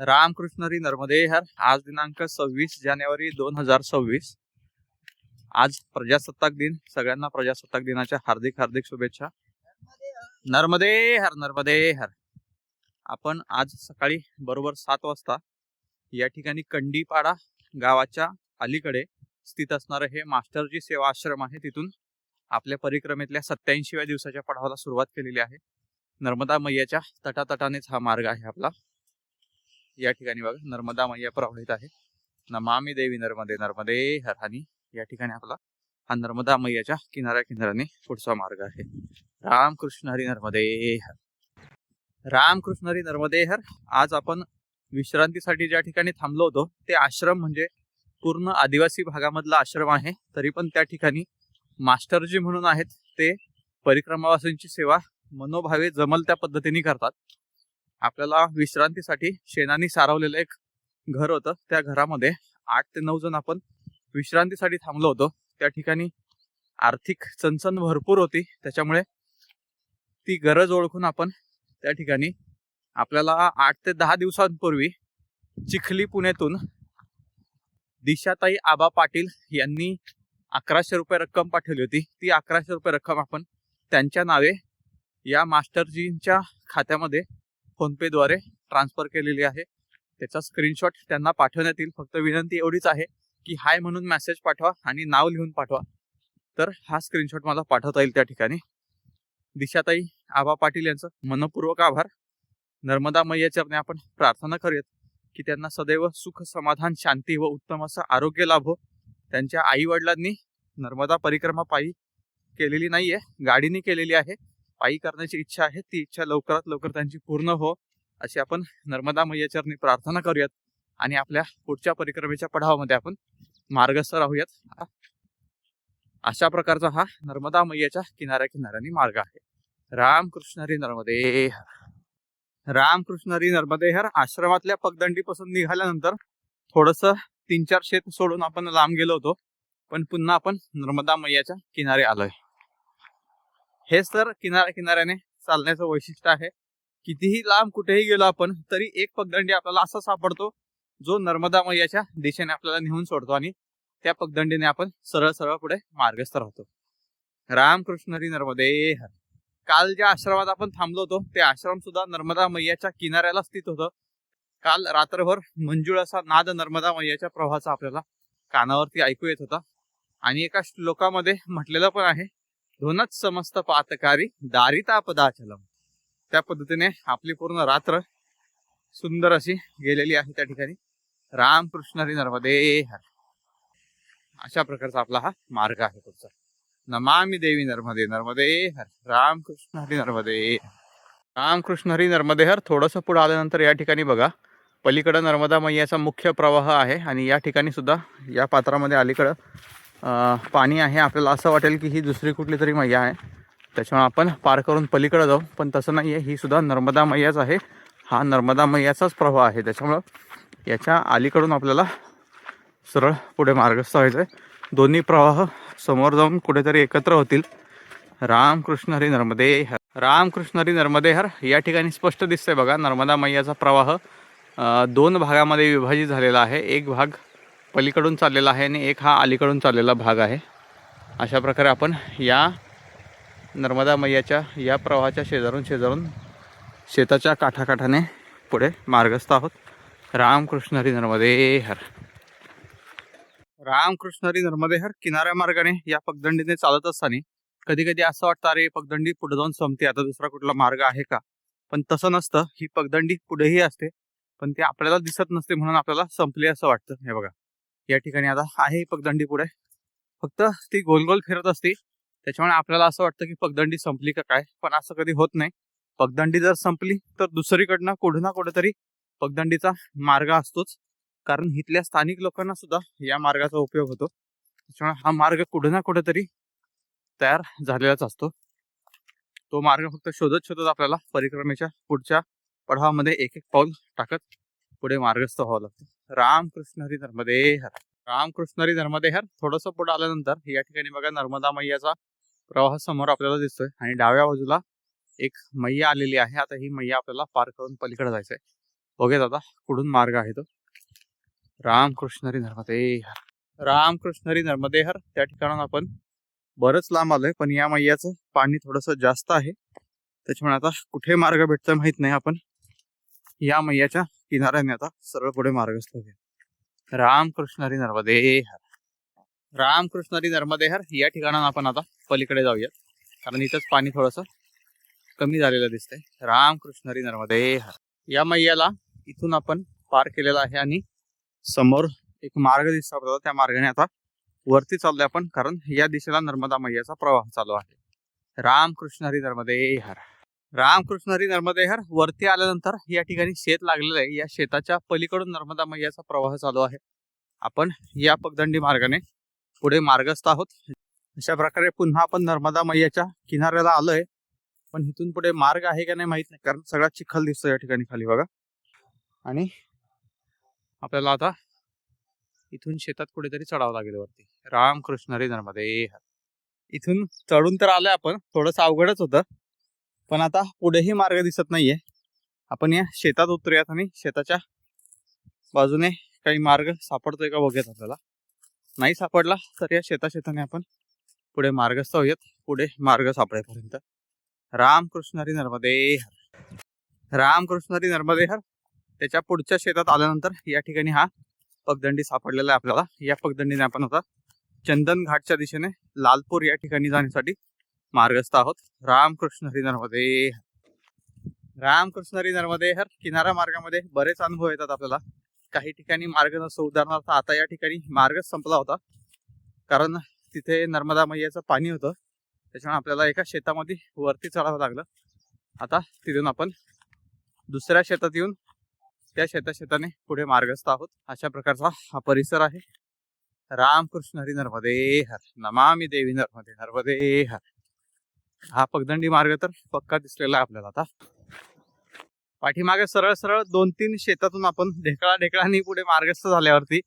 रामकृष्णरी नर्मदे हर आज दिनांक सव्वीस जानेवारी दोन हजार सव्वीस. आज प्रजासत्ताक दिन सगळ्यांना प्रजासत्ताक दिनाच्या हार्दिक हार्दिक शुभेच्छा. नर्मदे हर नर्मदे हर. आपण आज सकाळी बरोबर सात वाजता या ठिकाणी कंडीपाडा गावाच्या अलीकडे स्थित असणारं हे मास्टरजी सेवा आश्रम आहे. तिथून आपल्या परिक्रमेतल्या सत्याऐंशीव्या दिवसाच्या पडावाला सुरुवात केलेली आहे. नर्मदा मैयाच्या तटातटानेच हा मार्ग आहे आपला. या ठिकाणी बघा नर्मदा मैया प्रवाहित आहे. नमामि देवी नर्मदे नर्मदे हर या ठिकाणी आपला हा नर्मदा मैयाच्या किनाऱ्या किनाऱ्याने पुढचा मार्ग आहे. रामकृष्ण हरी नर्मदे हर. रामकृष्ण हरी नर्मदे हर. आज आपण विश्रांतीसाठी ज्या ठिकाणी थांबलो होतो ते आश्रम म्हणजे पूर्ण आदिवासी भागामधला आश्रम आहे. तरी पण त्या ठिकाणी मास्टरजी म्हणून आहेत. ते परिक्रमावासींची सेवा मनोभावे जमल त्या पद्धतीने करतात. आपल्याला विश्रांतीसाठी शेणाने सारवलेलं एक घर होतं. त्या घरामध्ये आठ ते नऊ जण आपण विश्रांतीसाठी थांबलो होतो. त्या ठिकाणी आर्थिक चणचण भरपूर होती. त्याच्यामुळे ती गरज ओळखून आपण त्या ठिकाणी आपल्याला आठ ते दहा दिवसांपूर्वी चिखली पुण्यातून दिशाताई आबा पाटील यांनी अकराशे रुपये रक्कम पाठवली होती. ती अकराशे रुपये रक्कम आपण त्यांच्या नावे या मास्टरजींच्या खात्यामध्ये फोनपेद्वारे ट्रान्सफर केलेली आहे. त्याचा स्क्रीनशॉट त्यांना पाठवण्यात येईल. फक्त विनंती एवढीच आहे की हाय म्हणून मेसेज पाठवा आणि नाव लिहून पाठवा. तर हा स्क्रीनशॉट मला पाठवता येईल त्या ठिकाणी. दिशाताई आबा पाटील यांचं मनपूर्वक आभार. नर्मदा मैया आपण प्रार्थना करूयात की त्यांना सदैव सुख समाधान शांती व उत्तम असं आरोग्य लाभो. त्यांच्या आई वडिलांनी नर्मदा परिक्रमा पायी केलेली नाहीये गाडीने केलेली आहे. पायी करण्याची इच्छा आहे ती इच्छा लवकरात लवकर त्यांची पूर्ण हो अशी आपण नर्मदा मैयाचरणी प्रार्थना करूयात. आणि आपल्या पुढच्या परिक्रमेच्या पडावामध्ये आपण मार्गस्थ राहूयात. अशा प्रकारचा हा नर्मदा मैयाच्या किनाऱ्या किनाऱ्याने मार्ग आहे. रामकृष्ण हरी नर्मदे हर. रामकृष्ण हरी नर्मदे हर. आश्रमातल्या पगदंडीपासून निघाल्यानंतर थोडस तीन चार शेत सोडून आपण लांब गेलो होतो. पण पुन्हा आपण नर्मदा मैयाच्या किनारे आलोय. हे सर किनाऱ्या किनाऱ्याने चालण्याचं वैशिष्ट्य आहे. कितीही लांब कुठेही गेलो आपण तरी एक पगदंडी आपल्याला असा सापडतो जो नर्मदा मैयाच्या दिशेने आपल्याला नेऊन सोडतो आणि त्या पगदंडीने आपण सरळ सरळ पुढे मार्गस्थ राहतो. रामकृष्ण हरी नर्मदे हर. काल ज्या आश्रमात आपण थांबलो होतो ते आश्रम सुद्धा नर्मदा मैयाच्या किनाऱ्याला स्थित होतं. काल रात्रभर मंजुळ असा नाद नर्मदा मैयाच्या प्रवाहाचा आपल्याला कानावरती ऐकू येत होता. आणि एका श्लोकामध्ये म्हटलेलं पण आहे धुनच समस्त पातकारी दारितापदाचलम त्या पद्धतीने आपली पूर्ण रात्र सुंदर अशी गेलेली आहे त्या ठिकाणी. रामकृष्ण हरी नर्मदे हर. अशा प्रकारचा आपला हा मार्ग आहे पुढचा. नमामी देवी नर्मदे नर्मदे हर. रामकृष्ण हरी नर्मदे रामकृष्ण हरी नर्मदे हर थोडंसं पुढे आल्यानंतर या ठिकाणी बघा. पलीकडं नर्मदा मैयाचा मुख्य प्रवाह आहे आणि या ठिकाणी सुद्धा या पात्रामध्ये अलीकडं पाणी आहे. आपल्याला असं वाटेल की ही दुसरी कुठली तरी मैया आहे. त्याच्यामुळे आपण पार करून पलीकडे जाऊ. पण तसं नाही आहे ही सुद्धा नर्मदा मैयाच आहे. हा नर्मदा मैयाचाच प्रवाह आहे. त्याच्यामुळं याच्या अलीकडून आपल्याला सरळ पुढे मार्गस्थ व्हायचं आहे दोन्ही प्रवाह समोर जाऊन कुठेतरी एकत्र होतील. रामकृष्ण हरी नर्मदे हर रामकृष्ण हरी नर्मदे हर या ठिकाणी स्पष्ट दिसतंय बघा. नर्मदा मैयाचा प्रवाह दोन भागामध्ये विभाजित झालेला आहे. एक भाग पलीकडून चाललेला आहे आणि एक हा अलीकडून चाललेला भाग आहे. अशा प्रकारे आपण या नर्मदा मैयाच्या या प्रवाहाच्या शेजारून शेजारून शेताच्या काठाकाठाने पुढे मार्गस्थ आहोत. रामकृष्ण हरी नर्मदे हर. रामकृष्ण हरी नर्मदे हर किनाऱ्या मार्गाने या पगदंडीने चालत असताना कधी कधी असं वाटतं अरे पगदंडी पुढे जाऊन संपते आता दुसरा कुठला मार्ग आहे का? पण तसं नसतं. ही पगदंडी पुढेही असते पण ते आपल्याला दिसत नसते म्हणून आपल्याला संपली असं वाटतं. हे बघा. या ठिकाणी आता आहे पगदंडी पुढे. फक्त ती गोल गोल फिरत असते. त्याच्यामुळे आपल्याला असं वाटतं की पगदंडी संपली का काय? पण असं कधी होत नाही. पगदंडी जर संपली तर दुसरीकडनं कुठं ना कुठेतरी पगदंडीचा मार्ग असतोच. कारण इथल्या स्थानिक लोकांना सुद्धा या मार्गाचा उपयोग होतो. त्याच्यामुळे हा मार्ग कुठं ना कुठेतरी तयार झालेलाच असतो. तो मार्ग फक्त शोधत शोधत आपल्याला परिक्रमेच्या पुढच्या पडावामध्ये एक एक पाऊल टाकत पुढे मार्गस्थ व्हावं लागतं. रामकृष्ण हरी नर्मदेहर. रामकृष्ण हरी नर्मदे थोडंसं पुढे आल्यानंतर या ठिकाणी बघा नर्मदा मैयाचा प्रवाह समोर आपल्याला दिसतोय. आणि डाव्या बाजूला एक मैया आलेली आहे. आता ही मैया आपल्याला पार करून पलीकडे जायचंय. बघूयात आता कुठून मार्ग आहे तो? रामकृष्णरी नर्मदेहर. रामकृष्णरी नर्मदेहर त्या ठिकाणाहून आपण बरंच लांब आलोय पण या मैयाचं पाणी थोडस जास्त आहे. त्याच्यामुळे आता कुठे मार्ग भेटतोय माहीत नाही आपण. या मैयाच्या किनाऱ्याने आता सरळ पुढे मार्गस्थ रामकृष्ण हरी नर्मदे हर रामकृष्णरी नर्मदे हर या ठिकाणाहून आपण आता पलीकडे जाऊयात. कारण इथंच पाणी थोडस कमी झालेलं दिसतंय. रामकृष्णरी नर्मदे हर या मैयाला इथून आपण पार केलेला आहे आणि समोर एक मार्ग दिसत त्या मार्गाने आता वरती चाललोय आपण. कारण या दिशेला नर्मदा मैयाचा प्रवाह चालू आहे. रामकृष्ण हरी नर्मदे हर रामकृष्ण हरी नर्मदे हर वरती आल्यानंतर या ठिकाणी शेत लागलेलं आहे. या शेताच्या पलीकडून नर्मदा मैयाचा प्रवाह चालू आहे. आपण या पगदंडी मार्गाने पुढे मार्गस्थ आहोत. अशा प्रकारे पुन्हा आपण नर्मदा मैयाच्या किनाऱ्याला आलोय. पण इथून पुढे मार्ग आहे का नाही माहीत नाही. कारण सगळा चिखल दिसतो या ठिकाणी खाली बघा. आणि आपल्याला आता इथून शेतात कुठेतरी चढावं लागेल वरती. रामकृष्ण हरी नर्मदे इथून चढून तर आलोय आपण. थोडस अवघडच होतं. पण आता पुढेही मार्ग दिसत नाहीये. आपण या शेतात उतरूयात आणि शेताच्या बाजूने काही मार्ग सापडतोय का बघूयात आपल्याला. नाही सापडला तर या शेता शेताने आपण पुढे मार्गस्थ होऊयात. पुढे मार्ग सापडेपर्यंत. रामकृष्ण हरी नर्मदे हर रामकृष्णारी नर्मदे हर त्याच्या पुढच्या शेतात आल्यानंतर या ठिकाणी हा पगदंडी सापडलेला आहे आपल्याला. या पगदंडीने आपण आता चंदन घाटच्या दिशेने लालपूर या ठिकाणी जाण्यासाठी मार्गस्थ आहोत. रामकृष्ण हरी नर्मदे रामकृष्ण हरी नर्मदे हर किनारा मार्गामध्ये बरेच अनुभव येतात आपल्याला. काही ठिकाणी मार्ग नसतो. उदाहरणार्थ आता या ठिकाणी मार्गच संपला होता. कारण तिथे नर्मदा मैयाचं पाणी होतं. त्याच्यामुळे आपल्याला एका शेतामध्ये वरती चढावं लागलं. आता तिथून आपण दुसऱ्या शेतात येऊन त्या शेता शेताने पुढे मार्गस्थ आहोत. अशा प्रकारचा हा परिसर आहे. रामकृष्ण हरी नर्मदे हर. नमामी देवी नर्मदे नर्मदे हर. हा पगदंडी मार्ग तर पक्का दिसलेला आहे आपल्याला आता. पाठीमागे सरळ सरळ दोन तीन शेतातून आपण ढेकळा ढेकळांनी पुढे मार्गस्थ झाल्यावरती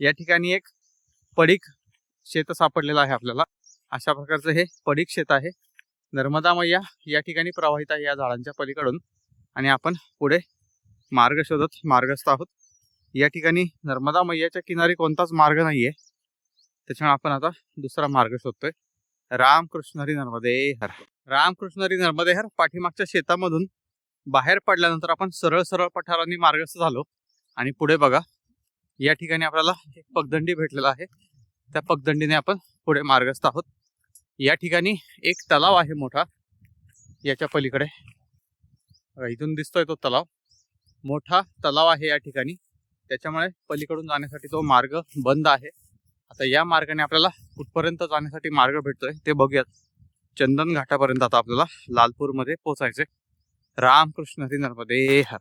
या ठिकाणी एक पडीक शेत सापडलेलं आहे आपल्याला. अशा प्रकारचं हे पडीक शेत आहे. नर्मदा मैया या ठिकाणी प्रवाहित आहे या झाडांच्या पलीकडून. आणि आपण पुढे मार्ग शोधत मार्गस्थ आहोत. या ठिकाणी नर्मदा मैयाच्या किनारी कोणताच मार्ग नाहीये. त्याच्यामुळे आपण आता दुसरा मार्ग शोधतोय. रामकृष्ण हरी नर्मदे हर. रामकृष्ण हरी नर्मदे हर. पाठीमागच्या शेतामधून बाहेर पडल्यानंतर आपण सरळ सरळ पठारांनी मार्गस्थ झालो. आणि पुढे बघा या ठिकाणी आपल्याला एक पगदंडी भेटलेला आहे. त्या पगदंडीने आपण पुढे मार्गस्थ आहोत. या ठिकाणी एक तलाव आहे मोठा. याच्या पलीकडे इथून दिसतोय तो तलाव. मोठा तलाव आहे या ठिकाणी. त्याच्यामुळे पलीकडून जाण्यासाठी तो मार्ग बंद आहे. आता या मार्गाने आपल्याला कुठपर्यंत जाण्यासाठी मार्ग भेटतोय ते बघूयात. चंदन घाटापर्यंत आता आपल्याला लालपूरमध्ये पोहोचायचे रामकृष्ण हरी नर्मदे हर.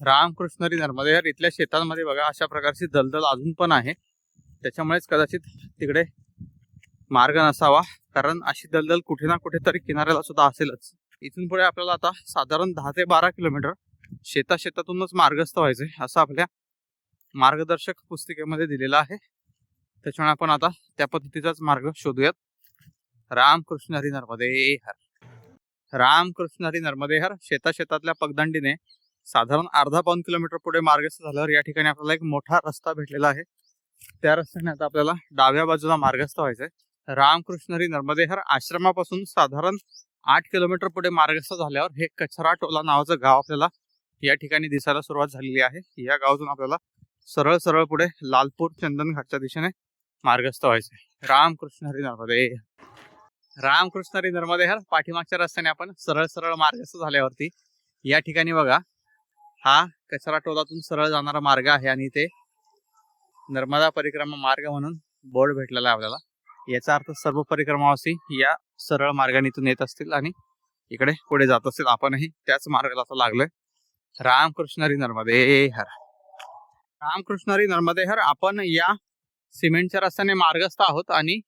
रामकृष्ण हरी नर्मदे हर इथल्या शेतांमध्ये बघा अशा प्रकारची दलदल अजून पण आहे. त्याच्यामुळेच कदाचित तिकडे मार्ग नसावा. कारण अशी दलदल कुठे ना कुठेतरी किनाऱ्याला सुद्धा असेलच. इथून पुढे आपल्याला आता साधारण दहा ते बारा किलोमीटर शेता शेतातूनच मार्गस्थ व्हायचे असं आपल्या मार्गदर्शक पुस्तिकेमध्ये दिलेलं आहे. त्याच्यामुळे आपण आता त्या पद्धतीचाच मार्ग शोधूयात. रामकृष्ण हरी नर्मदे हर. रामकृष्ण हरी नर्मदे हर शेता शेतातल्या पगदंडीने साधारण अर्धा पाऊन किलोमीटर पुढे मार्गस्थ झाल्यावर या ठिकाणी आपल्याला एक मोठा रस्ता भेटलेला आहे. त्या रस्त्याने आता आपल्याला डाव्या बाजूला मार्गस्थ व्हायचंय रामकृष्ण हरी नर्मदे हर आश्रमापासून साधारण आठ किलोमीटर पुढे मार्गस्थ झाल्यावर हे कचरा टोला नावाचं गाव आपल्याला या ठिकाणी दिसायला सुरुवात झालेली आहे. या गावातून आपल्याला सरळ सरळ पुढे लालपूर चंदन घाटच्या दिशेने मार्गस्थ व्हायचं रामकृष्ण हरी नर्मदे रामकृष्ण हरी नर्मदे हर पाठीमागच्या रस्त्याने आपण सरळ सरळ मार्गस्थ झाल्यावरती या ठिकाणी बघा हा कचरा टोलातून सरळ जाणारा मार्ग आहे आणि ते नर्मदा परिक्रमा मार्ग म्हणून बोर्ड भेटलेला आहे आपल्याला. याचा अर्थ सर्व परिक्रमावासी या सरळ मार्गाने इथून येत असतील आणि इकडे पुढे जात असतील. आपणही त्याच मार्गाला आता लागलोय. रामकृष्ण हरी नर्मदे हर. रामकृष्ण हरी नर्मदे हर आपण या सिमेंटच्या रस्त्याने मार्गस्थ आहोत आणि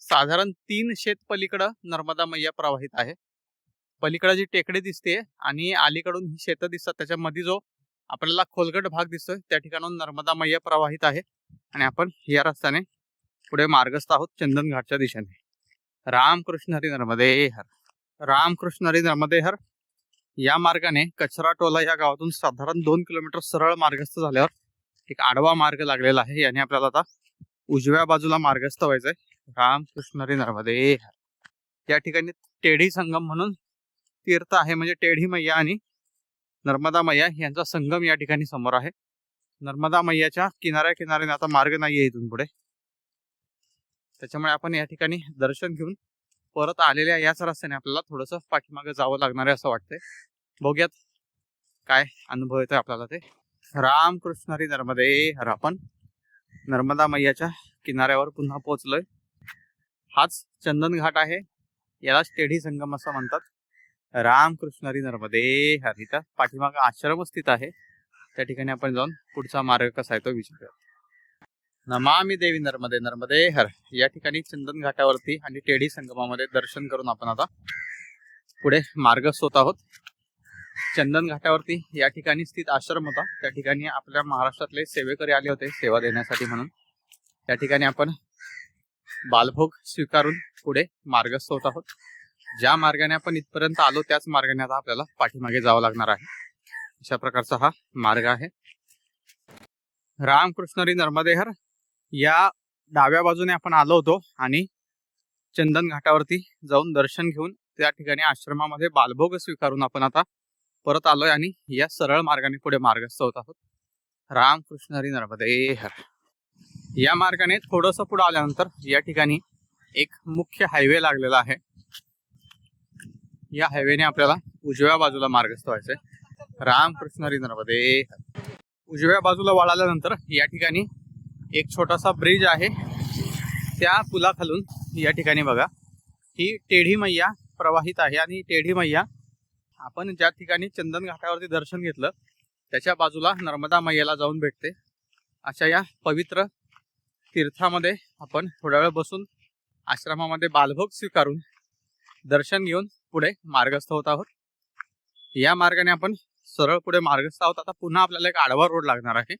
साधारण तीन शेत पलीकडं नर्मदा मैया प्रवाहित आहे. पलीकडं जी टेकडे दिसते आणि अलीकडून ही शेतं दिसतात त्याच्यामध्ये जो आपल्याला खोलगट भाग दिसतोय त्या ठिकाणून नर्मदा मैया प्रवाहित आहे आणि आपण या रस्त्याने पुढे मार्गस्थ आहोत चंदन घाटच्या दिशेने. रामकृष्ण हरी नर्मदे हर. रामकृष्ण हरी नर्मदे हर. या मार्गाने कचरा टोला या गावातून साधारण दोन किलोमीटर सरळ मार्गस्थ झाल्यावर एक आडवा मार्ग लागलेला आहे. याने आपल्याला आता उजव्या बाजूला मार्गस्थ व्हायचंय. राम कृष्णरी नर्मदे. या ठिकाणी टेढी संगम म्हणून तीर्थ आहे म्हणजे टेढी मैया आणि नर्मदा मैया यांचा संगम या ठिकाणी समोर आहे. नर्मदा मैयाच्या किनाऱ्या किनाऱ्याने आता मार्ग नाहीये इथून पुढे. त्याच्यामुळे आपण या ठिकाणी दर्शन घेऊन परत आलेल्या याच रस्त्याने आपल्याला थोडस पाठीमागे जावं लागणार आहे असं वाटतंय. बघूयात काय अनुभव येतोय आपल्याला ते. रामकृष्णरी नर्मदे. हर आपण नर्मदा मैयाच्या किनाऱ्यावर पुन्हा पोहोचलोय. हाच चंदन घाट आहे. यालाच टेढी संगम असं म्हणतात. रामकृष्णरी नर्मदे हर. इथं आश्रम स्थित आहे. त्या ठिकाणी आपण जाऊन पुढचा मार्ग कसा आहे तो विचारूया. नमामी देवी नर्मदे नर्मदे हर. या ठिकाणी चंदन घाटावरती आणि टेढी संगमामध्ये दर्शन करून आपण आता पुढे मार्ग होत आहोत. चंदन घाटावरती या ठिकाणी स्थित आश्रम होता. त्या ठिकाणी आपल्या महाराष्ट्रातले सेवेकरी आले होते सेवा देण्यासाठी म्हणून. त्या ठिकाणी आपण बालभोग स्वीकारून पुढे मार्गस्थ होत आहोत. ज्या मार्गाने आपण इथपर्यंत आलो त्याच मार्गाने आता आपल्याला पाठीमागे जावं लागणार आहे. अशा प्रकारचा हा मार्ग आहे. रामकृष्णरी नर्मदेहर या डाव्या बाजूने आपण आलो होतो आणि चंदन घाटावरती जाऊन दर्शन घेऊन त्या ठिकाणी आश्रमामध्ये बालभोग स्वीकारून आपण आता परत आलोय आणि या सरळ मार्गाने पुढे मार्गस्थ होत आहोत. रामकृष्ण हरी नर्मदे हर. या मार्गाने थोडस पुढे आल्यानंतर या ठिकाणी एक मुख्य हायवे लागलेला आहे. या हायवेने आपल्याला उजव्या बाजूला मार्गस्थ व्हायचंय. रामकृष्ण हरी नर्मदे हर. उजव्या बाजूला वळाल्यानंतर या ठिकाणी एक छोटासा ब्रिज आहे. त्या पुलाखालून या ठिकाणी बघा ही टेढी मैया प्रवाहित आहे आणि टेढी मैया आपण ज्या ठिकाणी चंदन घाटावरती दर्शन घेतलं त्याच्या बाजूला नर्मदा मैयाला जाऊन भेटते. अशा या पवित्र तीर्थामध्ये आपण थोडा वेळ बसून आश्रमामध्ये बालभोग स्वीकारून दर्शन घेऊन पुढे मार्गस्थ होत आहोत. या मार्गाने आपण सरळ पुढे मार्गस्थ आहोत. आता पुन्हा आपल्याला एक आडवा रोड लागणार आहे.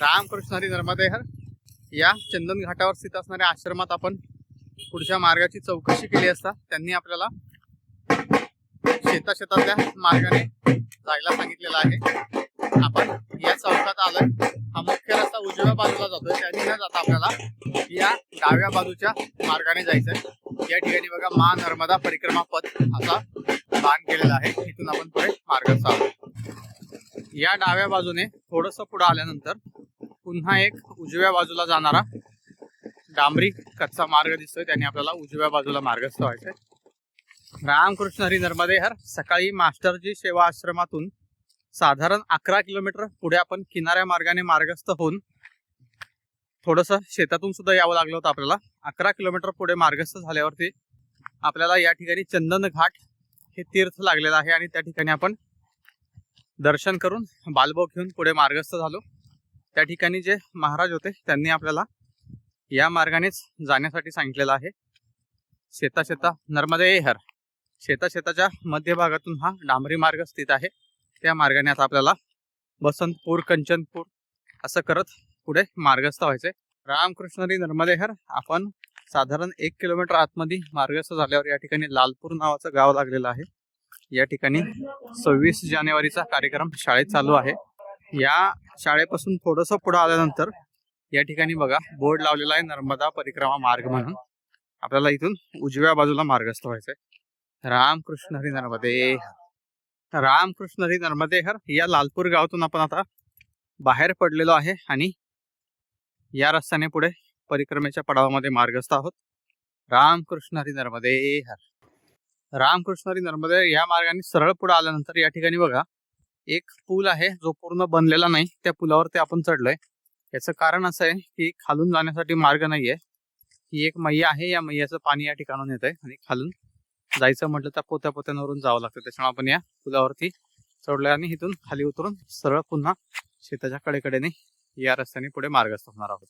रामकृष्ण हरी नर्मदेहर या चंदन घाटावर स्थित असणाऱ्या आश्रमात आपण पुढच्या मार्गाची चौकशी केली असता त्यांनी आपल्याला शेता शेतातल्या मार्गाने जायला सांगितलेलं आहे. आपण या चौकात आलोय. हा मुख्य रस्ता उजव्या बाजूला जातोय. त्यांनी न जाता आपल्याला या डाव्या बाजूच्या मार्गाने जायचंय. या ठिकाणी बघा मा नर्मदा परिक्रमा पथ असा बांध केलेला आहे. इथून आपण पुढे मार्ग चालू. या डाव्या बाजूने थोडस पुढे आल्यानंतर पुन्हा एक उजव्या बाजूला जाणारा डांबरी कच्चा मार्ग दिसतोय. त्याने आपल्याला उजव्या बाजूला मार्गस्थ व्हायचंय. रामकृष्ण हरी नर्मदे हर सकाळी मास्टरजी सेवा आश्रमातून साधारण अकरा किलोमीटर पुढे आपण किनाऱ्या मार्गाने मार्गस्थ होऊन थोडस शेतातून सुद्धा यावं लागलं होतं आपल्याला. अकरा किलोमीटर पुढे मार्गस्थ झाल्यावरती आपल्याला या ठिकाणी चंदन घाट हे तीर्थ लागलेलं आहे आणि त्या ठिकाणी आपण दर्शन करून बालभोग घेऊन पुढे मार्गस्थ झालो. त्या ठिकाणी जे महाराज होते त्यांनी आपल्याला या मार्गानेच जाण्यासाठी सांगितलेलं आहे. शेता शेता नर्मदे हर. शेता शेताच्या मध्यभागातून हा डांबरी मार्ग स्थित आहे. त्या मार्गाने आता आपल्याला बसंतपूर कंचनपूर असं करत पुढे मार्गस्थ व्हायचंय रामकृष्णरी नर्मदेहर आपण साधारण एक किलोमीटर आतमध्ये मार्गस्थ झाल्यावर या ठिकाणी लालपूर नावाचं गाव लागलेलं आहे. या ठिकाणी सव्वीस जानेवारीचा कार्यक्रम शाळेत चालू आहे. या शाळेपासून थोडस पुढे आल्यानंतर या ठिकाणी बघा बोर्ड लावलेला आहे नर्मदा परिक्रमा मार्ग म्हणून. आपल्याला इथून उजव्या बाजूला मार्गस्थ व्हायचंय रामकृष्ण हरी नर्मदे रामकृष्ण हरी नर्मदे हर. या लालपूर गावातून आपण आता बाहेर पडलेलो आहे आणि या रस्त्याने पुढे परिक्रमेच्या पडावामध्ये मार्गस्थ आहोत. रामकृष्ण हरी नर्मदे हर. रामकृष्ण हरी नर्मदे या मार्गाने सरळ पुढे आल्यानंतर या ठिकाणी बघा एक पूल आहे जो पूर्ण बनलेला नाही. त्या पुलावर ते आपण चढलोय. याचं कारण असं आहे की खालून जाण्यासाठी मार्ग नाहीये. ही एक मैया आहे. या मैयाचं पाणी या ठिकाणून येत आहे आणि खालून जायचं म्हटलं तर पोत्या पोत्यांवरून जावं लागतं. त्याच्यामुळे आपण या पुलावरती चढलोय आणि इथून खाली उतरून सरळ पुन्हा शेताच्या कडेकडेने या रस्त्याने पुढे मार्गस्थ होणार आहोत.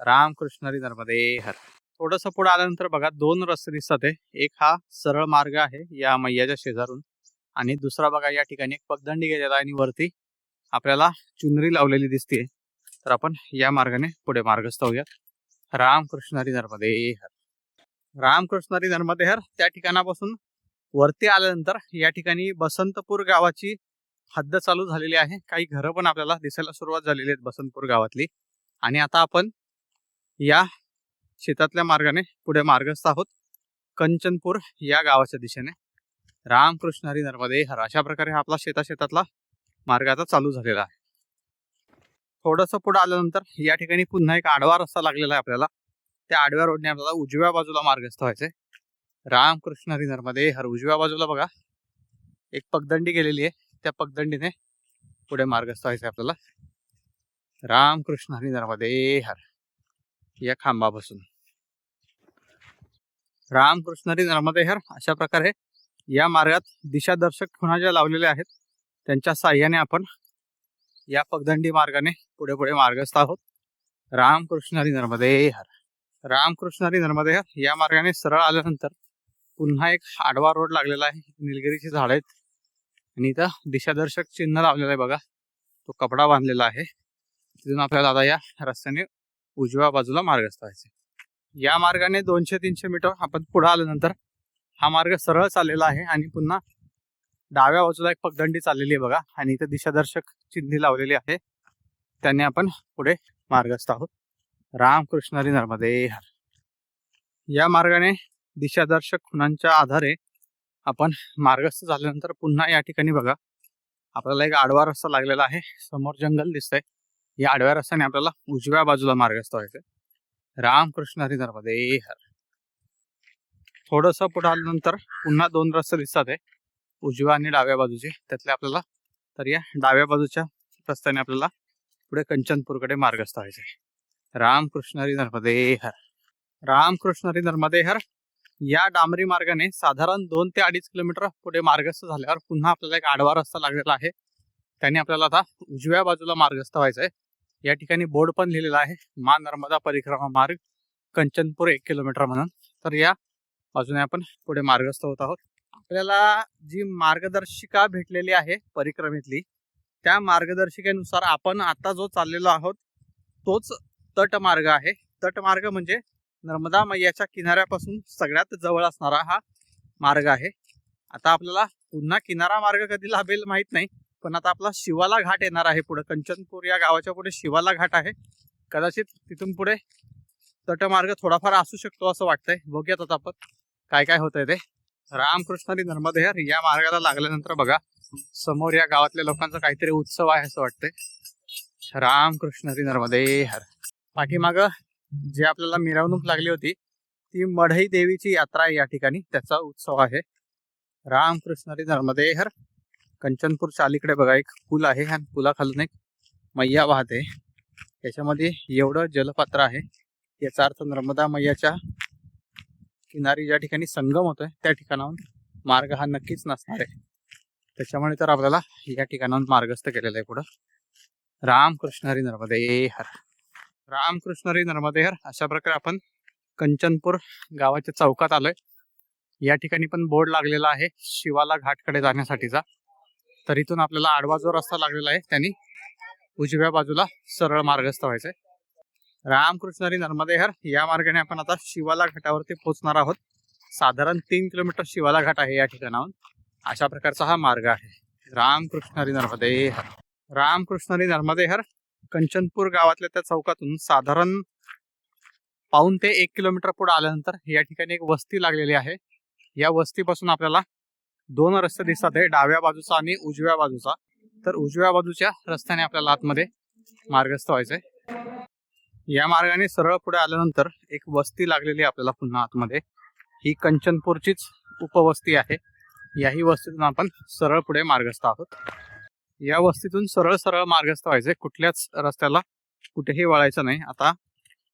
रामकृष्णरी नर्मदे हर. थोडस पुढे आल्यानंतर बघा दोन रस्ते दिसतात आहे एक हा सरळ मार्ग आहे या मैयाच्या शेजारून आणि दुसरा बघा या ठिकाणी एक पगदंडी गेलेला आहे आणि वरती आपल्याला चुनरी लावलेली दिसते तर आपण या मार्गाने पुढे मार्गस्थ होऊयात. रामकृष्णरी नर्मदे हर. रामकृष्णारी धर्मदेहर त्या ठिकाणापासून वरती आल्यानंतर या ठिकाणी बसंतपूर गावाची हद्द चालू झालेली आहे. काही घरं पण आपल्याला दिसायला सुरुवात झालेली आहेत बसंतपूर गावातली. आणि आता आपण या शेतातल्या मार्गाने पुढे मार्गस्थ आहोत. कंचनपूर या गावाच्या दिशेने. रामकृष्ण हरी नर्मदे हर अशा प्रकारे हा आपला शेता शेतातला मार्ग आता चालू झालेला आहे. थोडंसं पुढे आल्यानंतर या ठिकाणी पुन्हा एक आडवा रस्ता लागलेला आहे आपल्याला. त्या आडव्या रोडने आपल्याला उजव्या बाजूला मार्गस्थ व्हायचंय. रामकृष्ण हरी नर्मदे हर उजव्या बाजूला बघा. एक पगदंडी गेलेली आहे. त्या पगदंडीने पुढे मार्गस्थ व्हायचंय आपल्याला. रामकृष्ण हरिनरमध्ये नर्मदे हर. या खांबापासून. रामकृष्ण हरी नर्मदे हर अशा प्रकारे या मार्गात दिशादर्शक खुणा ज्या लावलेल्या आहेत त्यांच्या साह्याने आपण या पगदंडी मार्गाने पुढे पुढे मार्गस्थ आहोत. रामकृष्ण हरी नर्मदे हर. रामकृष्ण आणि नर्मदे या मार्गाने सरळ आल्यानंतर पुन्हा एक आडवा रोड लागलेला आहे. निलगिरीची झाड आहेत. आणि इथं दिशादर्शक चिन्ह लावलेलं आहे बघा. तो कपडा बांधलेला आहे. तिथून आपल्याला आता या रस्त्याने उजव्या बाजूला मार्गस्थ व्हायचे या मार्गाने दोनशे तीनशे मीटर आपण पुढे आल्यानंतर हा मार्ग सरळ चाललेला आहे आणि पुन्हा डाव्या बाजूला एक पगदंडी चाललेली आहे बघा. आणि इथं दिशादर्शक चिन्हे लावलेली आहे. त्याने आपण पुढे मार्गस्थ आहोत. रामकृष्णरी नर्मदे हर या मार्गाने दिशादर्शक खुणांच्या आधारे आपण मार्गस्थ झाल्यानंतर पुन्हा या ठिकाणी बघा. आपल्याला एक आडवा रस्ता लागलेला आहे. समोर जंगल दिसतंय. या आडव्या रस्त्याने आपल्याला उजव्या बाजूला मार्गस्थ व्हायचं रामकृष्ण हरी नर्मदे हर थोडस पुढे आल्यानंतर पुन्हा दोन रस्ते दिसतात आहे उजव्या आणि डाव्या बाजूचे. त्यातले आपल्याला तर या डाव्या बाजूच्या रस्त्याने आपल्याला पुढे कंचनपूरकडे मार्गस्थ व्हायचे रामकृष्णरी नर्मदेहर नर्मदे हर नर्मदे हर या डांबरी मार्गाने साधारण दोन ते अडीच किलोमीटर पुढे मार्गस्थ झाल्यावर पुन्हा आपल्याला एक आडवा रस्ता लागलेला आहे. त्याने आपल्याला आता उजव्या बाजूला मार्गस्थ व्हायचं आहे. या ठिकाणी बोर्ड पण लिहिलेला आहे. मा नर्मदा परिक्रमा मार्ग कंचनपूर एक किलोमीटर म्हणून. तर या बाजूने आपण पुढे मार्गस्थ होत आहोत. आपल्याला जी मार्गदर्शिका भेटलेली आहे परिक्रमेतली त्या मार्गदर्शिकेनुसार आपण आता जो चाललेलो आहोत तोच तटमार्ग आहे. तटमार्ग म्हणजे नर्मदा मैयाच्या किनाऱ्यापासून सगळ्यात जवळ असणारा हा मार्ग आहे. आता आपल्याला पुन्हा किनारा मार्ग कधी लाभेल माहीत नाही पण आता आपला शिवाला घाट येणार आहे पुढे. कंचनपूर या गावाच्या पुढे शिवाला घाट आहे. कदाचित तिथून पुढे तटमार्ग थोडाफार असू शकतो असं वाटतंय. बघूयात आता आपण काय काय होतंय ते. रामकृष्ण आणि नर्मदेहर या मार्गाला लागल्यानंतर बघा समोर या गावातल्या लोकांचा काहीतरी उत्सव आहे असं वाटतंय. रामकृष्ण हरी नर्मदे हर पाठीमाग जे आपल्याला मिरवणूक लागली होती ती मढई देवीची यात्रा आहे या ठिकाणी. त्याचा उत्सव आहे. रामकृष्णरी नर्मदे हर कंचनपूरच्या अलीकडे बघा एक पूल आहे आणि पुलाखालून एक मैया वाहते याच्यामध्ये एवढं जलपात्र आहे. याचा अर्थ नर्मदा मैयाच्या किनारी ज्या ठिकाणी संगम होतोय त्या ठिकाणाहून मार्ग हा नक्कीच नसणार आहे. त्याच्यामुळे तर आपल्याला या ठिकाणाहून मार्गस्थ केलेला आहे पुढं. रामकृष्ण हरी नर्मदे. हर रामकृष्ण रे नर्मदेहर अशा प्रकारे आपण कंचनपूर गावाच्या चौकात आलोय. या ठिकाणी पण बोर्ड लागलेला आहे शिवाला घाटकडे जाण्यासाठीचा. तर इथून आपल्याला आडवा जो रस्ता लागलेला आहे त्यांनी उजव्या बाजूला सरळ मार्गस्थ व्हायचंय. रामकृष्ण हरी नर्मदेहर या मार्गाने आपण आता शिवाला घाटावरती पोहोचणार आहोत. साधारण तीन किलोमीटर शिवाला घाट आहे या ठिकाणाहून. अशा प्रकारचा हा मार्ग आहे. रामकृष्णरी नर्मदेहर. रामकृष्णरी नर्मदेहर कंचनपूर गावातल्या त्या चौकातून साधारण पाऊन ते एक किलोमीटर पुढे आल्यानंतर या ठिकाणी एक वस्ती लागलेली आहे. या वस्तीपासून आपल्याला दोन रस्ते दिसतात आहे डाव्या बाजूचा आणि उजव्या बाजूचा. तर उजव्या बाजूच्या रस्त्याने आपल्याला आतमध्ये मार्गस्थ व्हायचंय. या मार्गाने सरळ पुढे आल्यानंतर एक वस्ती लागलेली आहे आपल्याला पुन्हा आतमध्ये. ही कंचनपूरचीच उपवस्ती आहे. याही वस्तीतून आपण सरळ पुढे मार्गस्थ आहोत. या वस्तीतून सरळ सरळ मार्गस्थ व्हायचंय. कुठल्याच रस्त्याला कुठेही वळायचं नाही. आता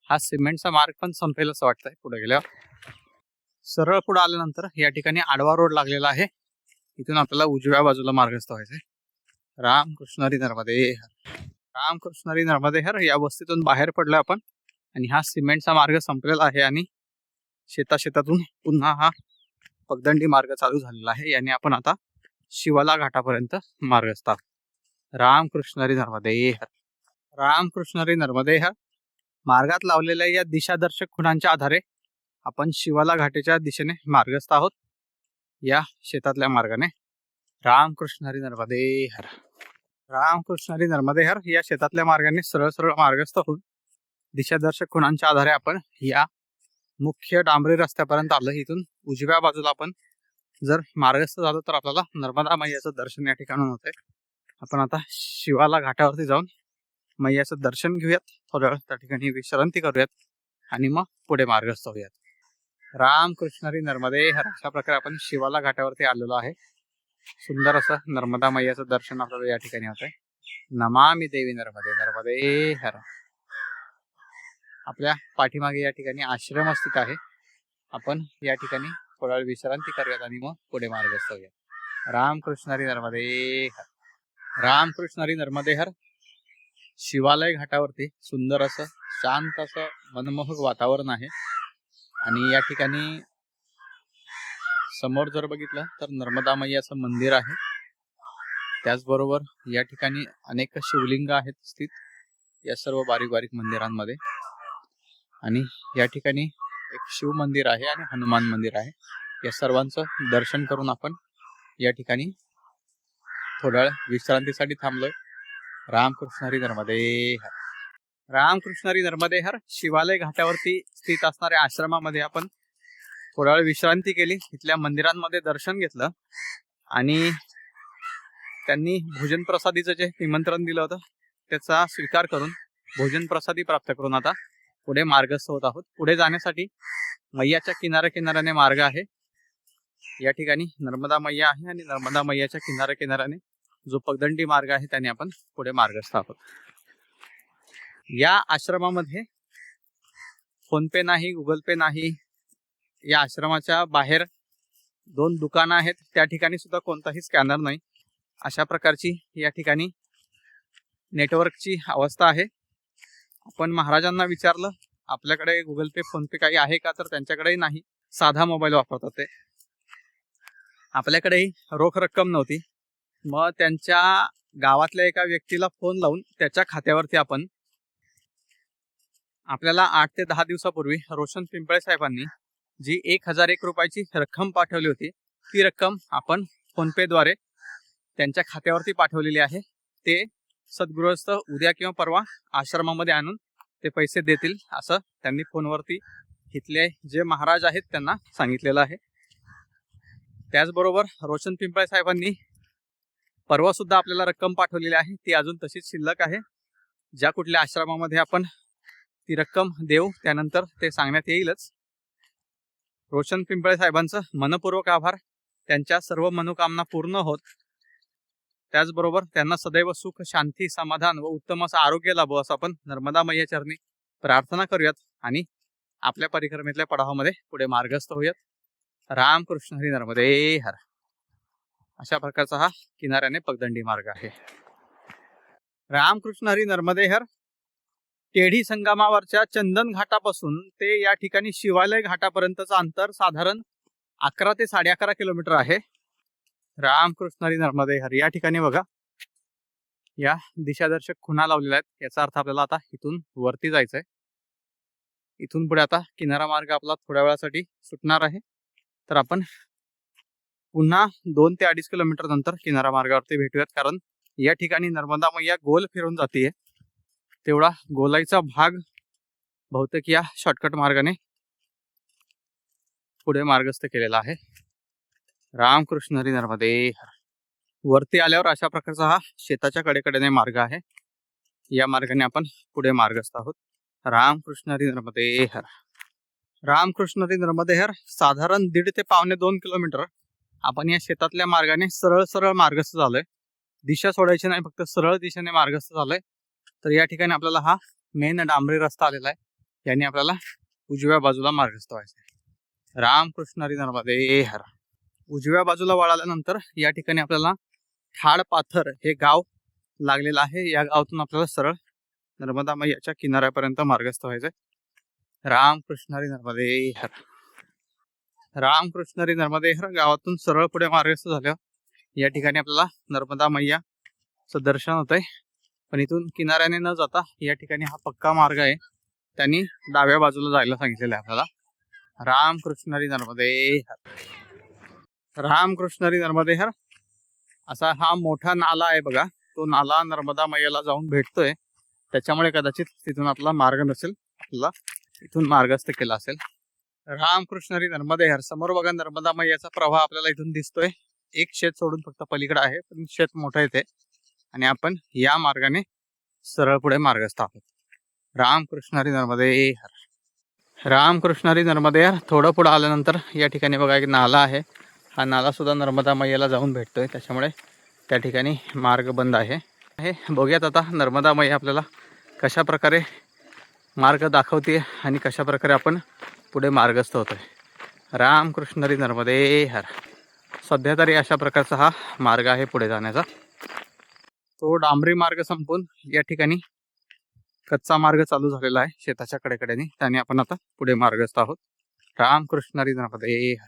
हा सिमेंटचा मार्ग पण संपेल असं वाटतंय पुढे गेल्यावर. सरळ पुढे आल्यानंतर या ठिकाणी आडवा रोड लागलेला आहे. इथून आपल्याला उजव्या बाजूला मार्गस्थ व्हायचंय. रामकृष्णरी नर्मदे हर रामकृष्ण नर्मदे हर या वस्तीतून बाहेर पडलो आपण आणि हा सिमेंटचा मार्ग संपलेला आहे आणि शेता शेतातून पुन्हा हा पगदंडी मार्ग चालू झालेला आहे. याने आपण आता शिवाला घाटापर्यंत मार्गस्थ आहोत. रामकृष्णरी नर्मदेह रामकृष्णरी नर्मदेह मार्गात लावलेल्या या दिशादर्शक खुणांच्या आधारे आपण शिवाला घाटेच्या दिशेने मार्गस्थ आहोत. या शेतातल्या मार्गाने. रामकृष्ण हरी रामकृष्णरी नर्मदेहर रामकृष्ण हरी या शेतातल्या मार्गाने सरळ सरळ मार्गस्थ होऊन दिशादर्शक खुणांच्या आधारे आपण या मुख्य डांबरी रस्त्यापर्यंत आलं. इथून उजव्या बाजूला आपण जर मार्गस्थ झालो तर आपल्याला नर्मदा मैयाचं दर्शन या ठिकाणून होते आपण आता शिवाला घाटावरती जाऊन मैयाचं दर्शन घेऊयात. थोड्या वेळ त्या ठिकाणी विश्रांती करूयात आणि मग पुढे मार्गस्थ होऊयात. रामकृष्णरी नर्मदे हर. अशा प्रकारे आपण शिवाला घाटावरती आलेलो आहे. सुंदर असं नर्मदा मैयाचं दर्शन आपल्याला या ठिकाणी होतंय. नमामी देवी नर्मदे नर्मदे हर. आपल्या पाठीमागे या ठिकाणी आश्रम स्थित आहे. आपण या ठिकाणी थोडा वेळ विश्रांती करूयात आणि मग पुढे मार्गस्थ होऊयात. रामकृष्ण नर्मदे हर. रामकृष्ण हरी नर्मदेहर शिवालय घाटावरती सुंदर असं शांत असं मनमोहक वातावरण आहे. आणि या ठिकाणी समोर जर बघितलं तर नर्मदा मैयाचं मंदिर आहे. त्याचबरोबर या ठिकाणी अनेक शिवलिंग आहेत स्थित या सर्व बारीक बारीक मंदिरांमध्ये. आणि या ठिकाणी एक शिव मंदिर आहे आणि हनुमान मंदिर आहे. या सर्वांचं दर्शन करून आपण या ठिकाणी थोड्या विश्रांतीसाठी थांबलोय. रामकृष्ण हरी नर्मदे हर रामकृष्ण हरी नर्मदे हर शिवालय घाटावरती स्थित असणाऱ्या आश्रमामध्ये आपण थोडा वेळ विश्रांती केली. इथल्या मंदिरांमध्ये दर्शन घेतलं आणि त्यांनी भोजन प्रसादीचं जे निमंत्रण दिलं होतं त्याचा स्वीकार करून भोजन प्रसादी प्राप्त करून आता पुढे मार्गस्थ होत आहोत. पुढे जाण्यासाठी मैयाच्या किनाऱ्या किनाऱ्याने मार्ग आहे. या ठिकाणी नर्मदा मैया आहे आणि नर्मदा मैयाच्या किनाऱ्या किनाऱ्याने जो पगदंडी मार्ग आहे त्याने आपण पुढे मार्गस्थ आहोत या आश्रमामध्ये फोन पे नाही गुगल पे नाही या आश्रमाच्या बाहेर दोन दुकानं आहेत त्या ठिकाणी सुद्धा कोणताही स्कॅनर नाही. अशा प्रकारची या ठिकाणी नेटवर्कची अवस्था आहे. आपण महाराजांना विचारलं आपल्याकडे गुगल पे फोन पे काही आहे का? तर त्यांच्याकडेही नाही. साधा मोबाईल वापरतात ते. आपल्याकडेही रोख रक्कम नव्हती. मग त्यांच्या गावातल्या एका व्यक्तीला फोन लावून त्याच्या खात्यावरती आपण आपल्याला आठ ते दहा दिवसापूर्वी रोशन पिंपळे साहेबांनी जी एक हजार एक रुपयाची रक्कम पाठवली होती ती रक्कम आपण फोनपेद्वारे त्यांच्या खात्यावरती पाठवलेली आहे. ते सद्गृहस्थ उद्या किंवा परवा आश्रमामध्ये आणून ते पैसे देतील असं त्यांनी फोनवरती इथले जे महाराज आहेत त्यांना सांगितलेलं आहे. त्याचबरोबर रोशन पिंपळे साहेबांनी परवा सुद्धा आपल्याला रक्कम पाठवलेली आहे. ती अजून तशीच शिल्लक आहे. ज्या कुठल्या आश्रमामध्ये आपण ती रक्कम देऊ त्यानंतर ते सांगण्यात येईलच. रोशन पिंपळे साहेबांचं मनपूर्वक आभार. त्यांच्या सर्व मनोकामना पूर्ण होत. त्याचबरोबर त्यांना सदैव सुख शांती समाधान व उत्तम असं आरोग्य लाभो असं आपण नर्मदा मैया चरणी प्रार्थना करूयात आणि आपल्या परिक्रमेतल्या पडावामध्ये पुढे मार्गस्थ होऊयात. रामकृष्ण हरी नर्मदे हर. अशा प्रकारचा हा किनाऱ्याने पगदंडी मार्ग आहे. रामकृष्ण हरी नर्मदेहर टेढी संगमावरच्या चंदन घाटापासून ते या ठिकाणी शिवालय घाटापर्यंतचं अंतर साधारण अकरा ते साडे अकरा किलोमीटर आहे. रामकृष्ण हरी नर्मदेहर या ठिकाणी बघा. या दिशादर्शक खुणा लावलेल्या आहेत. याचा अर्थ आपल्याला आता इथून वरती जायचंय. इथून पुढे आता किनारा मार्ग आपला थोड्या वेळासाठी सुटणार आहे. तर आपण पुन्हा दोन ते अडीच किलोमीटर नंतर किनारा मार्गावरती भेटूयात. कारण या ठिकाणी नर्मदा मैया गोल फिरून जातीये. तेवढा गोलाईचा भाग बहुतेक या शॉर्टकट मार्गाने पुढे मार्गस्थ केलेला आहे. रामकृष्ण हरी नर्मदे. वरती आल्यावर अशा प्रकारचा हा शेताच्या कडेकडेने मार्ग आहे. या मार्गाने आपण पुढे मार्गस्थ आहोत. रामकृष्ण हरी नर्मदे. हर रामकृष्ण हरी नर्मदे हर साधारण दीड ते पावणे दोन किलोमीटर आपण या शेतातल्या मार्गाने सरळ सरळ मार्गस्थ झालोय. दिशा सोडायची नाही फक्त सरळ दिशेने मार्गस्थ झालोय. तर या ठिकाणी आपल्याला हा मेन डांबरी रस्ता आलेला आहे. याने आपल्याला उजव्या बाजूला मार्गस्थ व्हायचं आहे. रामकृष्ण हरी नर्मदे हर. उजव्या बाजूला वळाल्यानंतर या ठिकाणी आपल्याला ठाड पाथर हे गाव लागलेलं आहे. या गावातून आपल्याला सरळ नर्मदा मैयाच्या किनाऱ्यापर्यंत मार्गस्थ व्हायचंय. रामकृष्ण हरी नर्मदे हर. रामकृष्णरी नर्मदेहर नर्मदे गावातून सरळ पुढे मार्गस्थ झालं. या ठिकाणी आपल्याला नर्मदा मैयाचं दर्शन होतंय. पण इथून किनाऱ्याने न जाता या ठिकाणी हा पक्का मार्ग आहे. त्यांनी डाव्या बाजूला जायला सांगितलेलं आहे आपल्याला. रामकृष्णरी नर्मदेहर नर्मदे नर्मदेहर असा हा मोठा नाला आहे बघा. तो नाला नर्मदा मैयाला जाऊन भेटतोय. त्याच्यामुळे कदाचित तिथून आपला मार्ग नसेल. आपला इथून मार्गस्थ केला असेल. रामकृष्ण हरी नर्मदे हर. समोर बघा नर्मदा मैयाचा प्रवाह आपल्याला इथून दिसतोय. एक शेत सोडून फक्त पलीकडे आहे पण शेत मोठं येते आणि आपण या मार्गाने सरळ पुढे मार्गस्थ आहोत. रामकृष्ण हरी नर्मदे हर. रामकृष्ण हरी नर्मदे हर. थोडं पुढं आल्यानंतर या ठिकाणी बघा एक नाला आहे. हा नाला सुद्धा नर्मदा मैयाला जाऊन भेटतोय. त्याच्यामुळे त्या ठिकाणी मार्ग बंद आहे. हे बघूयात आता नर्मदा मैया आपल्याला कशा प्रकारे मार्ग दाखवते आणि कशा प्रकारे आपण पुढे मार्गस्थ होतोय. रामकृष्ण हरी नर्मदे हर. सध्या तरी अशा प्रकारचा हा मार्ग आहे पुढे जाण्याचा. तो डांबरी मार्ग संपून या ठिकाणी कच्चा मार्ग चालू झालेला आहे शेताच्या कडेकडेने. त्याने आपण आता पुढे मार्गस्थ आहोत. रामकृष्णरी नर्मदे हर.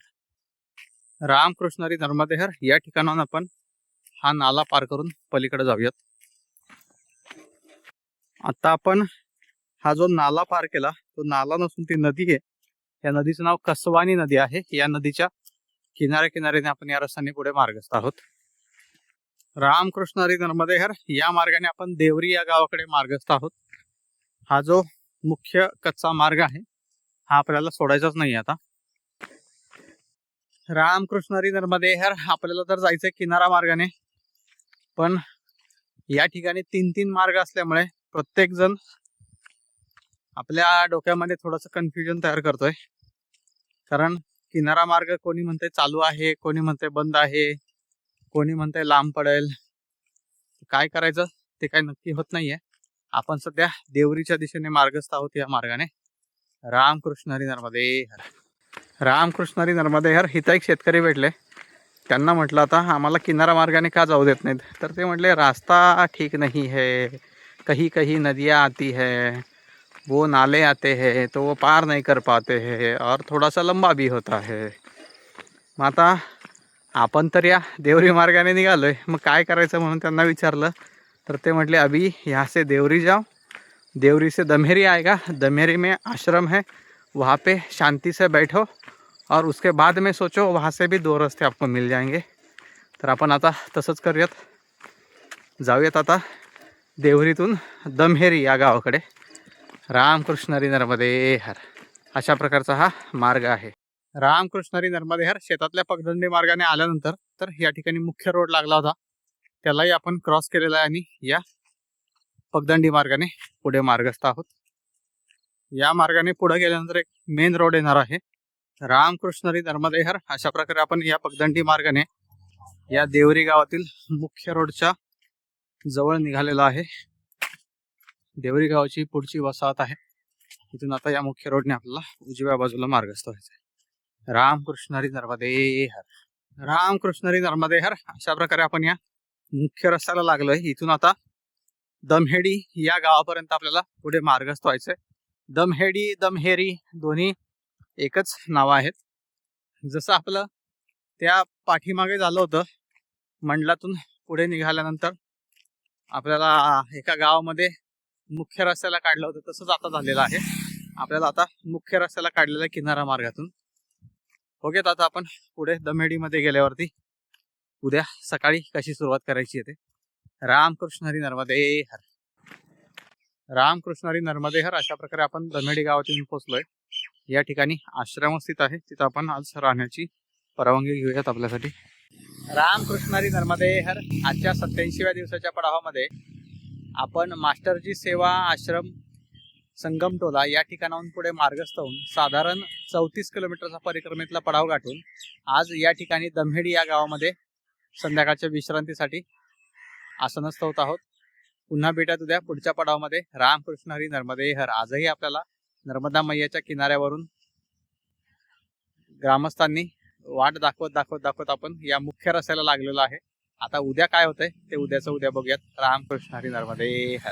रामकृष्णरी नर्मदे हर या ठिकाणाहून आपण हा नाला पार करून पलीकडे जाऊयात. आता आपण हा जो नाला पार केला तो नाला नसून ती नदी आहे. या नदीचं नाव कसवानी नदी आहे. या नदीच्या किनाऱ्या किनाऱ्याने आपण या रस्त्याने पुढे मार्गस्थ आहोत. रामकृष्ण हरी नर्मदे हर या मार्गाने आपण देवरी या गावाकडे मार्गस्थ आहोत. हा जो मुख्य कच्चा मार्ग आहे हा आपल्याला सोडायचाच नाही आता. रामकृष्ण हरी नर्मदे हर आपल्याला तर जायचंय किनारा मार्गाने. पण या ठिकाणी तीन तीन मार्ग असल्यामुळे प्रत्येक जण आपल्या डोक्यामध्ये थोडस कन्फ्युजन तयार करतोय. कारण किनारा मार्ग कोणी म्हणते चालू आहे कोणी म्हणते बंद आहे कोणी म्हणते लांब पडेल. काय करायचं ते काही नक्की होत नाहीये. आपण सध्या देवरीच्या दिशेने मार्गस्थ आहोत या मार्गाने. रामकृष्ण हरी नर्मदे हर. रामकृष्ण हरी नर्मदे हर. इथं एक शेतकरी भेटले. त्यांना म्हटलं आता आम्हाला किनारा मार्गाने का जाऊ देत नाहीत? तर ते म्हटले रास्ता ठीक नाही है. कही कही नदिया आती है. वो नाले आते हैं तो वो पार नहीं कर पाते हैं और थोड़ा सा लंबा भी होता है। मग आता आपण तर या देवरी मार्गाने निघालो आहे मग काय करायचं म्हणून त्यांना विचारलं. तर ते म्हटले अभी यहाँ से देवरी जाओ. देवरी से दमेरी आएगा. दमेरी में आश्रम है. वहाँ पे शांति से बैठो और उसके बाद में सोचो वहाँ से भी दो रस्ते आपको मिल जाएंगे. तर आपण आता तसंच करूयात. जाऊयात आता देवरीतून दमहेरी या गावाकडे. रामकृष्ण हरी नर्मदे हर. अशा प्रकारचा हा मार्ग आहे. रामकृष्ण हरी नर्मदे हर शेतातल्या पगदंडी मार्गाने आल्यानंतर तर या ठिकाणी मुख्य रोड लागला होता. त्यालाही आपण क्रॉस केलेला आहे आणि या पगदंडी मार्गाने पुढे मार्गस्थ आहोत. या मार्गाने पुढे गेल्यानंतर एक मेन रोड येणार आहे. रामकृष्ण हरी नर्मदे हर अशा प्रकारे आपण या पगदंडी मार्गाने या देवरी गावातील मुख्य रोडच्या जवळ निघालेला आहे. देवरी गावची पुढची वसाहत आहे. इथून आता या मुख्य रोडने आपल्याला उजव्या बाजूला मार्गस्थ व्हायचं आहे रामकृष्णरी नर्मदे हर. रामकृष्णरी नर्मदे हर. अशा प्रकारे आपण या मुख्य रस्त्याला लागलोय. इथून आता दमहेडी या गावापर्यंत आपल्याला पुढे मार्गस्थ व्हायचंय दमहेडी दमहेरी दोन्ही एकच नावं आहेत. जसं आपलं त्या पाठीमागे झालं होतं मंडलातून पुढे निघाल्यानंतर आपल्याला एका गावामध्ये मुख्य रस्त्याला काढलं होतं तसंच आता झालेलं आहे. आपल्याला आता मुख्य रस्त्याला काढलेलं आहे किनारा मार्गातून. हो ओके आता आपण पुढे दमेडीमध्ये गेल्यावरती उद्या सकाळी कशी सुरुवात करायची आहे ते. रामकृष्ण हरी नर्मदे हर. रामकृष्ण हरी नर्मदे हर अशा प्रकारे आपण दमेडी गावात येऊन पोहोचलोय. या ठिकाणी आश्रम स्थित आहे तिथं आपण आज राहण्याची परवानगी घेऊयात आपल्यासाठी. रामकृष्ण हरी नर्मदे हर आजच्या सत्याऐंशीव्या दिवसाच्या पडावामध्ये आपण मास्टरजी सेवा आश्रम संगम टोला या ठिकाणाहून पुढे मार्गस्थ होऊन साधारण चौतीस किलोमीटरचा परिक्रमेतला पडाव गाठून आज या ठिकाणी दमहेडी या गावामध्ये संध्याकाळच्या विश्रांतीसाठी आसनस्थ होत आहोत. पुन्हा भेटत उद्या पुढच्या पडावामध्ये. रामकृष्ण हरी नर्मदे हर. आजही आपल्याला नर्मदा मैयाच्या किनाऱ्यावरून ग्रामस्थांनी वाट दाखवत दाखवत दाखवत आपण या मुख्य रस्त्याला लागलेलो आहे. आता उद्या काय होतंय? ते उद्याचं उद्या बघूयात. रामकृष्ण हरी नर्मदे. हर